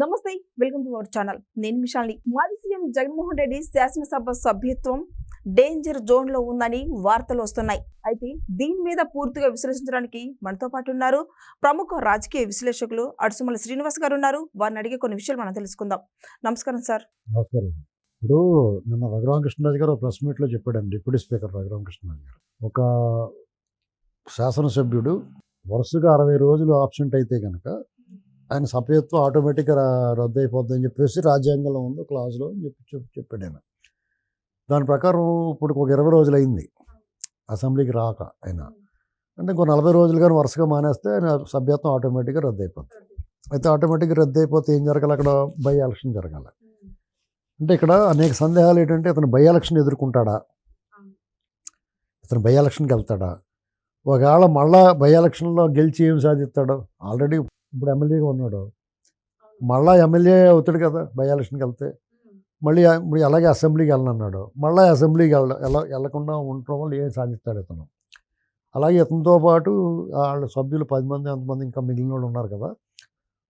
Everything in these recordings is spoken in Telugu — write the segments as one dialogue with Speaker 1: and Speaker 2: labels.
Speaker 1: నమస్తే వెల్కమ్ టు అవర్ ఛానల్. నేను మిషాల్ని. మాజీ సీఎం జగన్మోహన్ రెడ్డి శాసనసభ సభ్యత్వం డేంజర్ జోన్లో ఉందని వార్తలు వస్తున్నాయి. అయితే దీని మీద పూర్తిగా విశ్లేషించడానికి మనతో పాటు ఉన్నారు ప్రముఖ రాజకీయ విశ్లేషకులు అడుసుమల శ్రీనివాస్ గారు ఉన్నారు. వారిని అడిగే కొన్ని విషయాలు మనం తెలుసుకుందాం. నమస్కారం సార్.
Speaker 2: నమస్కారం. ఇప్పుడు నిన్న రఘురామకృష్ణరాజు గారు ప్రెస్ మీట్లో చెప్పాడండి డిప్యూటీ స్పీకర్ రఘురామకృష్ణరాజు గారు. ఒక శాసనసభ్యుడు వరుసగా అరవై రోజులు ఆబ్సెంట్ అయితే కనుక ఆయన సభ్యత్వం ఆటోమేటిక్గా రద్దు అయిపోద్ది అని చెప్పేసి రాజ్యాంగంలో ఉంది క్లాజ్లో అని చెప్పి చెప్పి చెప్పాడు ఆయన. దాని ప్రకారం ఇప్పుడు ఒక ఇరవై రోజులు అయింది అసెంబ్లీకి రాక ఆయన. అంటే ఇంకో నలభై రోజులు కానీ వరుసగా మానేస్తే ఆయన సభ్యత్వం ఆటోమేటిక్గా రద్దు అయిపోతుంది అయితే ఆటోమేటిక్గా రద్దు అయిపోతే ఏం జరగాలి అక్కడ? బై ఎలక్షన్ జరగాలి. అంటే ఇక్కడ అనేక సందేహాలు ఏంటంటే అతను బై ఎలక్షన్ ఎదుర్కొంటాడా? అతను బై ఎలక్షన్కి వెళ్తాడా? ఒకవేళ మళ్ళా బై ఎలక్షన్లో గెలిచి ఏం సాధిస్తాడో? ఆల్రెడీ ఇప్పుడు ఎమ్మెల్యేగా ఉన్నాడు. మళ్ళా ఎమ్మెల్యే అవుతాడు కదా బై ఎలక్షన్కి వెళ్తే మళ్ళీ ఇప్పుడు అలాగే అసెంబ్లీకి వెళ్ళనన్నాడు. మళ్ళీ అసెంబ్లీకి వెళ్ళ వెళ్ళ వెళ్ళకుండా ఉండటం వల్ల ఏం సాధిస్తాడు ఇతను. అలాగే ఇతనితో పాటు వాళ్ళ సభ్యులు పది మంది అంతమంది ఇంకా మిగిలిన వాళ్ళు ఉన్నారు కదా.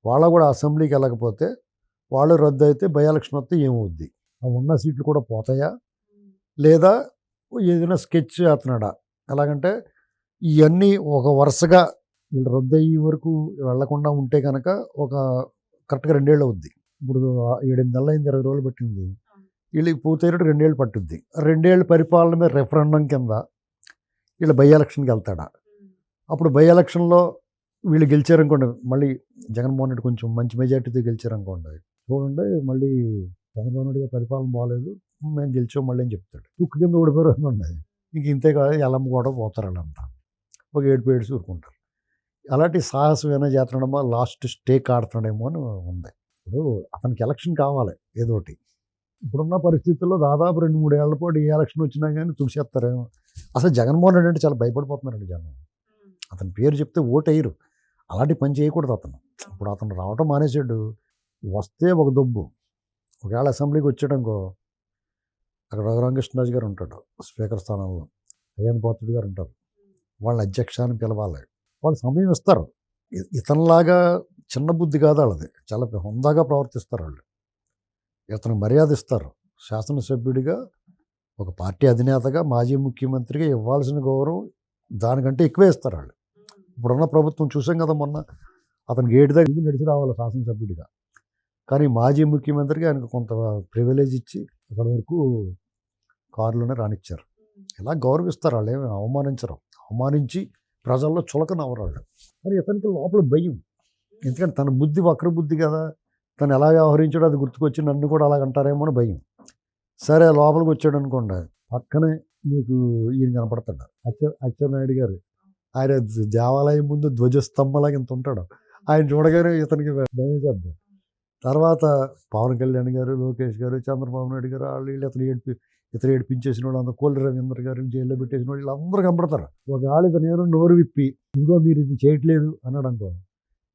Speaker 2: వాళ్ళ కూడా అసెంబ్లీకి వెళ్ళకపోతే వాళ్ళు రద్దు అయితే బై ఎలక్షన్ వస్తే ఏమవుద్ది? ఆ ఉన్న సీట్లు కూడా పోతాయా? లేదా ఏదైనా స్కెచ్ చేస్తున్నాడా? ఎలాగంటే ఇవన్నీ ఒక వరుసగా వీళ్ళు రద్దు అయ్యే వరకు వెళ్ళకుండా ఉంటే కనుక ఒక కరెక్ట్గా రెండేళ్ళు అవుద్ది. ఇప్పుడు ఏడెనిమిది నెలలు అయింది ఇరవై రోజులు పట్టింది. వీళ్ళకి పూర్తయినట్టు రెండేళ్ళు పట్టుద్ది. రెండేళ్ళు పరిపాలన మీద రెఫరెండం కింద వీళ్ళు బై ఎలక్షన్కి వెళ్తాడా? అప్పుడు బై ఎలక్షన్లో వీళ్ళు గెలిచారనుకోండి మళ్ళీ జగన్మోహన్ రెడ్డి కొంచెం మంచి మెజార్టీతో గెలిచారనుకోండి చూడండి మళ్ళీ చంద్రబాబు నాయుడు గారి పరిపాలన బాగాలేదు మేము గెలిచాం మళ్ళీ అని చెప్తాడు. తుక్కు కింద ఓడిపోయారు అనుకోండి ఇంక ఇంతే కాదు ఎల్లమ్మ కూడా పోతారు వాళ్ళంతా. ఒక ఏడుపు ఏడుసు ఊరుకుంటారు. అలాంటి సాహసం ఏమైనా చేస్తున్నాడేమో లాస్ట్ స్టేక్ ఆడుతున్నాడేమో అని ఉంది. ఇప్పుడు అతనికి ఎలక్షన్ కావాలి ఏదో ఒకటి. ఇప్పుడున్న పరిస్థితుల్లో దాదాపు రెండు మూడు ఏళ్ళ పాటు ఏ ఎలక్షన్ వచ్చినా కానీ తుడిచేస్తారేమో అసలు జగన్మోహన్ రెడ్డి అంటే చాలా భయపడిపోతున్నారండి జనం. అతని పేరు చెప్తే ఓటు వేయరు అలాంటి పని చేయకూడదు అతను. ఇప్పుడు అతను రావటం మానేసాడు వస్తే ఒక దొబ్బు. ఒకవేళ అసెంబ్లీకి వచ్చాడనుకో అక్కడ రఘురామకృష్ణరాజు గారు ఉంటాడు స్పీకర్ స్థానంలో. అయ్యన్ పోతుడు గారు ఉంటారు. వాళ్ళ అధ్యక్ష అని పిలవాలి. వాళ్ళు సమయం ఇస్తారు. ఇతనిలాగా చిన్న బుద్ధి కాదు వాళ్ళది. చాలా హుందాగా ప్రవర్తిస్తారు వాళ్ళు. ఇతను మర్యాద ఇస్తారు. శాసనసభ్యుడిగా ఒక పార్టీ అధినేతగా మాజీ ముఖ్యమంత్రిగా ఇవ్వాల్సిన గౌరవం దానికంటే ఎక్కువే ఇస్తారు వాళ్ళు. ఇప్పుడున్న ప్రభుత్వం చూసాం కదా మొన్న అతను గేటు దగ్గర నడిచి రావాలి శాసనసభ్యుడిగా. కానీ మాజీ ముఖ్యమంత్రికి ఆయనకు కొంత ప్రివిలేజ్ ఇచ్చి అక్కడి వరకు కారులోనే రానిచ్చారు. ఇలా గౌరవిస్తారు వాళ్ళు ఏమి అవమానించరు. అవమానించి ప్రజల్లో చులకన అవరాడు కానీ ఇతనికి లోపల భయం. ఎందుకంటే తన బుద్ధి వక్ర బుద్ధి కదా. తను ఎలా వ్యవహరించాడో అది గుర్తుకొచ్చి నన్ను కూడా అలాగ అంటారేమో అని భయం. సరే లోపలికి వచ్చాడు అనుకోండి. పక్కనే మీకు ఈయన కనపడతాడు. అచ్చ అచ్చెన్నాయుడు గారు. ఆయన దేవాలయం ముందు ధ్వజస్తంభలాగా ఇంత ఉంటాడు. ఆయన చూడగానే ఇతనికి భయం చేద్దాం తర్వాత పవన్ కళ్యాణ్ గారు లోకేష్ గారు చంద్రబాబు నాయుడు గారు వాళ్ళు వీళ్ళు ఇతను ఏడిపి ఇతర ఏడిపించేసిన వాళ్ళు అందరూ కోల్లి రవీంద్ర గారిని జైల్లో పెట్టేసిన వాళ్ళు వీళ్ళందరూ కనపడతారు. ఒక ఆళ్ళు ఇతను నోరు విప్పి ఇదిగో మీరు ఇది చేయట్లేదు అన్నాడు అనుకో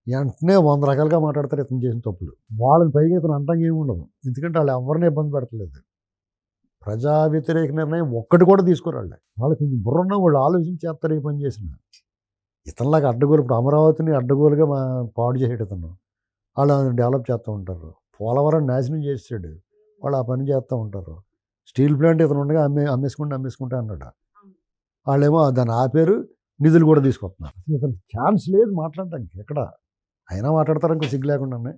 Speaker 2: వెంటనే వంద రకాలుగా మాట్లాడతారు ఇతను చేసిన తప్పులు. వాళ్ళని పైగా ఇతను అంటంగా ఏమి ఉండదు. ఎందుకంటే వాళ్ళు ఎవరిని ఇబ్బంది పెడతలేదు ప్రజా వ్యతిరేక నిర్ణయం ఒక్కటి కూడా తీసుకురాళ్ళే వాళ్ళు. కొంచెం బుర్రన్న వాళ్ళు ఆలోచించి చేస్తారు ఏ పని చేసినా. ఇతనిలాగా అడ్డగోలు ఇప్పుడు అమరావతిని అడ్డగోలుగా మా పాడు చేసేట ఇతను. వాళ్ళు డెవలప్ చేస్తూ ఉంటారు. పోలవరం నాశనం చేసాడు వాళ్ళు ఆ పని చేస్తూ ఉంటారు. స్టీల్ ప్లాంట్ ఇతను ఉండగా అమ్మే అమ్మేసుకుంటే అమ్మేసుకుంటా అన్నాడు? వాళ్ళేమో దాన్ని ఆపేరు నిధులు కూడా తీసుకొస్తున్నారు. ఇతను ఛాన్స్ లేదు మాట్లాడటానికి ఎక్కడ? అయినా మాట్లాడతారు ఇంకో సిగ్గు లేకుండానే.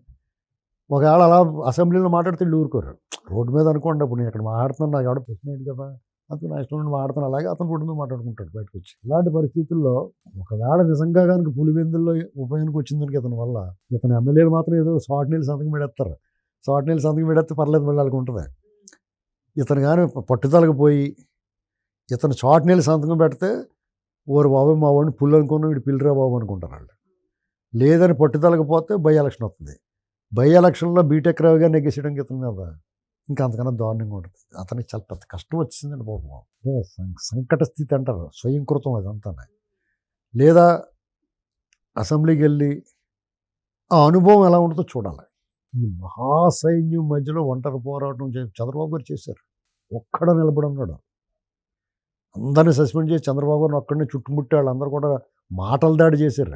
Speaker 2: ఒకవేళ అలా అసెంబ్లీలో మాట్లాడితే వీళ్ళు ఊరుకోరు. రోడ్డు మీద అనుకోండి అప్పుడు నేను ఇక్కడ మాట్లాడుతున్నాను నాకు ఎవడ ప్రశ్న ఏంటి కదా. అతను నా ఇష్టం నుండి మాట్లాడుతాను అలాగే అతను రోడ్డు మీద మాట్లాడుకుంటాడు బయటకు వచ్చి. ఇలాంటి పరిస్థితుల్లో ఒకవేళ నిజంగా కనుక పులివెందుల్లో ఉపయోగానికి వచ్చిందని ఇతని వల్ల ఇతను ఎమ్మెల్యేలు మాత్రం ఏదో షార్ట్ నీళ్ళు సంతకం పెడతారు షార్ట్ నీళ్ళు సంతకం పెడితే పర్లేదు ఉంటుంది. ఇతను కానీ పట్టుదలకు పోయి ఇతను చాటు నీళ్ళు సంతకం పెడితే ఓరు బాబు మా వాడిని పుల్లు అనుకున్నాం వీడు పిల్లరా బాబు అనుకుంటారు వాళ్ళు. లేదని పట్టుదలకపోతే బై ఎలక్షన్ వస్తుంది బై ఎలక్షన్లో బీటెక్ రావుగా నెగ్గేసేయడం ఇతను కదా ఇంకా అంతకన్నా దారుణంగా ఉంటుంది. అతనికి చాలా పెద్ద కష్టం వచ్చిందండి బాబు. అదే సం- సంకట స్థితి అంటారు స్వయంకృతం అదంతా లేదా అసెంబ్లీకి వెళ్ళి ఆ అనుభవం ఎలా ఉంటుందో చూడాలి. ఈ మహాసైన్యం మధ్యలో ఒంటరి పోరాటం చేసి చంద్రబాబు గారు చేశారు. ఒక్కడ నిలబడి ఉన్నాడు. అందరిని సస్పెండ్ చేసి చంద్రబాబు గారిని ఒక్కడిని చుట్టుముట్టే వాళ్ళందరూ కూడా మాటల దాడి చేశారు.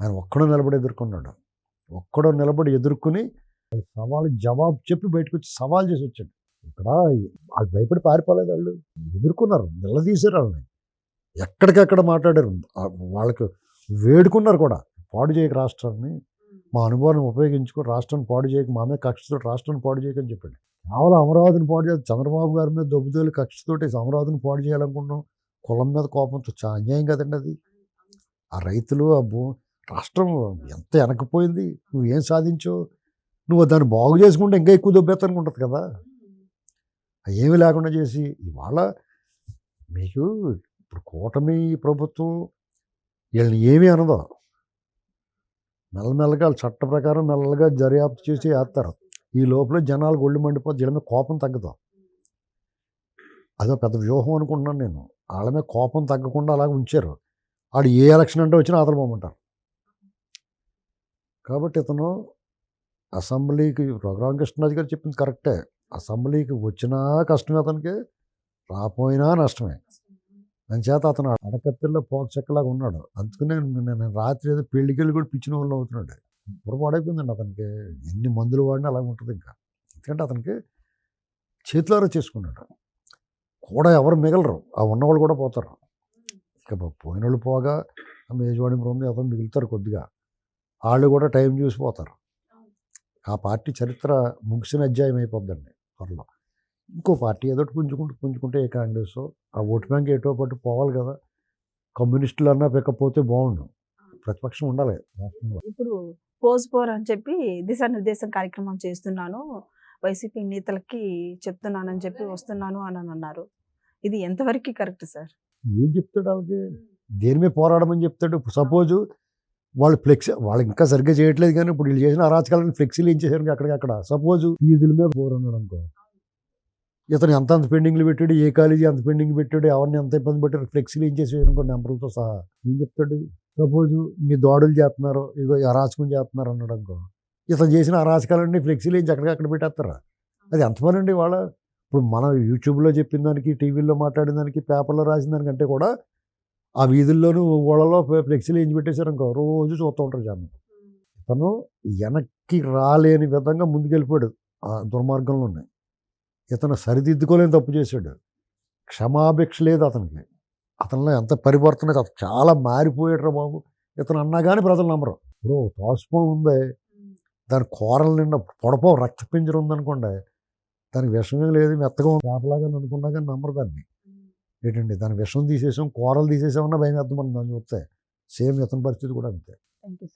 Speaker 2: ఆయన ఒక్కడో నిలబడి ఎదుర్కొన్నాడు. ఒక్కడో నిలబడి ఎదుర్కొని సవాల్ జవాబు చెప్పి బయటకు వచ్చి సవాల్ చేసి వచ్చాడు. ఇక్కడ వాళ్ళు భయపడి పారిపోలేదు వాళ్ళు. ఎదుర్కొన్నారు. నిలదీశారు వాళ్ళని. ఎక్కడికెక్కడ మాట్లాడారు. వాళ్ళకి వేడుకున్నారు కూడా. పాడు చేయక రాష్ట్రాన్ని మా అనుభవాన్ని ఉపయోగించుకో రాష్ట్రాన్ని పాడు చేయక మా మీద కక్షతో రాష్ట్రాన్ని పాడు చేయకని చెప్పండి. కేవలం అమరావతిని పాడు చేయాలి చంద్రబాబు గారి మీద దొబ్బుదోలి కక్షతోటి అమరావతిని పాడు చేయాలనుకుంటున్నాం. కులం మీద కోపంతో చాలా అన్యాయం కదండి అది. ఆ రైతులు ఆ భూ రాష్ట్రం ఎంత వెనకపోయింది నువ్వేం సాధించావు? నువ్వు దాన్ని బాగు చేసుకుంటే ఇంకా ఎక్కువ దొబ్బెత్తనికి ఉంటుంది కదా. ఏమీ లేకుండా చేసి ఇవాళ మీకు ఇప్పుడు కూటమి ప్రభుత్వం వీళ్ళని ఏమీ అనదో. మెల్లమెల్లగా వాళ్ళ చట్ట ప్రకారం మెల్లగా దర్యాప్తు చేసి వేస్తారు. ఈ లోపల జనాలు గొళ్ళు మండిపోతే వీళ్ళ మీద కోపం తగ్గదు. అదో పెద్ద వ్యూహం అనుకుంటున్నాను నేను. వాళ్ళ మీద కోపం తగ్గకుండా అలాగ ఉంచారు. ఆడు ఏ ఎలక్షన్ అంటే వచ్చినా అతను పోమంటారు. కాబట్టి ఇతను అసెంబ్లీకి రఘురామ కృష్ణరాజు గారు చెప్పింది కరెక్టే. అసెంబ్లీకి వచ్చినా కష్టమే అతనికి రాపోయినా నష్టమే. చేత అతను అడకత్తిలో పోక చెక్కలాగా ఉన్నాడు. అందుకనే నేను రాత్రి ఏదో పెళ్ళికి వెళ్ళి కూడా పిచ్చిన వాళ్ళు అవుతున్నాడు. ఇప్పుడు పడైపోయిందండి అతనికి. ఎన్ని మందులు వాడినా అలాగే ఉంటుంది ఇంకా. ఎందుకంటే అతనికి చేతులారా చేసుకున్నాడు. కూడా ఎవరు మిగలరు. ఆ ఉన్నవాళ్ళు కూడా పోతారు. ఇక పోయిన వాళ్ళు పోగా ఆ మేజవాడి బృందం అతను మిగులుతారు కొద్దిగా. వాళ్ళు కూడా టైం చూసిపోతారు ఆ పార్టీ చరిత్ర ముగిసిన అధ్యాయం అయిపోద్దండి. త్వరలో. ఇంకో పార్టీ ఏదో పుంజుకుంటూ పుంజుకుంటే ఏ కాంగ్రెస్ ఆ ఓటు బ్యాంక్ ఏటో పాటు పోవాలి కదా. కమ్యూనిస్టులు అన్నా పెక్కపోతే బాగుండు ప్రతిపక్షం ఉండాలి.
Speaker 1: ఇప్పుడు పోజ్ పోర్ అని చెప్పి దిశానిర్దేశం కార్యక్రమం చేస్తున్నాను. వైసీపీ నేతలకి చెప్తున్నానని చెప్పి వస్తున్నాను అని అని అన్నారు. ఇది ఎంతవరకు కరెక్ట్ సార్?
Speaker 2: ఏం చెప్తాడు వాళ్ళకి దేని మీద పోరాడమని చెప్తాడు? సపోజ్ వాళ్ళు ఫ్లెక్సీ వాళ్ళు ఇంకా సరిగ్గా చేయట్లేదు కానీ ఇప్పుడు వీళ్ళు చేసిన అరాచకాలను ఫ్లెక్సీలు ఏం చేశారు అక్కడికక్కడ? సపోజ్ ఫీజుల మీద పోరన్నాడు అనుకో. ఇతను ఎంత అంత పెండింగ్లు పెట్టాడు ఏ కాలేజీ అంత పెండింగ్ పెట్టాడు ఎవరిని ఎంత ఇబ్బంది పెట్టాడు ఫ్లెక్సీలు ఏం చేసేవారు అనుకో నెంబర్లతో సహా. ఏం చెప్తాడు? సపోజ్ మీ దాడులు చేస్తున్నారు ఇగో అరాచకం చేస్తున్నారు అన్నాడు అనుకో. ఇతను చేసిన అరాచకాలన్నీ ఫ్లెక్సీలు ఏం అక్కడికక్కడ పెట్టేస్తారా? అది ఎంత పని అండి వాళ్ళ ఇప్పుడు మనం యూట్యూబ్లో చెప్పిన దానికి టీవీలో మాట్లాడిన దానికి పేపర్లో రాసిన దానికంటే కూడా ఆ వీధుల్లోనూ ఊళ్ళలో ఫ్లెక్సీలు ఏం పెట్టేశారు అనుకో రోజు చూస్తూ ఉంటారు జనం. తను వెనక్కి రాలేని విధంగా ముందుకెళ్ళిపోయాడు ఆ దుర్మార్గంలోనే. ఇతను సరిదిద్దుకోలేని తప్పు చేశాడు. క్షమాభిక్ష లేదు అతనికి. అతనిలో ఎంత పరివర్తన అతను చాలా మారిపోయాడు రా బాబు. ఇతను అన్నా కానీ ప్రజలు నమ్మరు. ఇప్పుడు తోసుపం ఉంది. దాని కూరల నిండా పొడపం రక్తపింజరం ఉందనుకోండి. దానికి విషమే లేదు మెత్తగా ఉంది. చేపలాగా అనుకున్నా కానీ నమ్మరు దాన్ని. ఏంటండి దాని విషం తీసేసాం కూరలు తీసేసామన్నా భయం వేద్దాం మనం దాన్ని చూస్తే. సేమ్ ఇతని పరిస్థితి కూడా అంతే.
Speaker 1: Thank you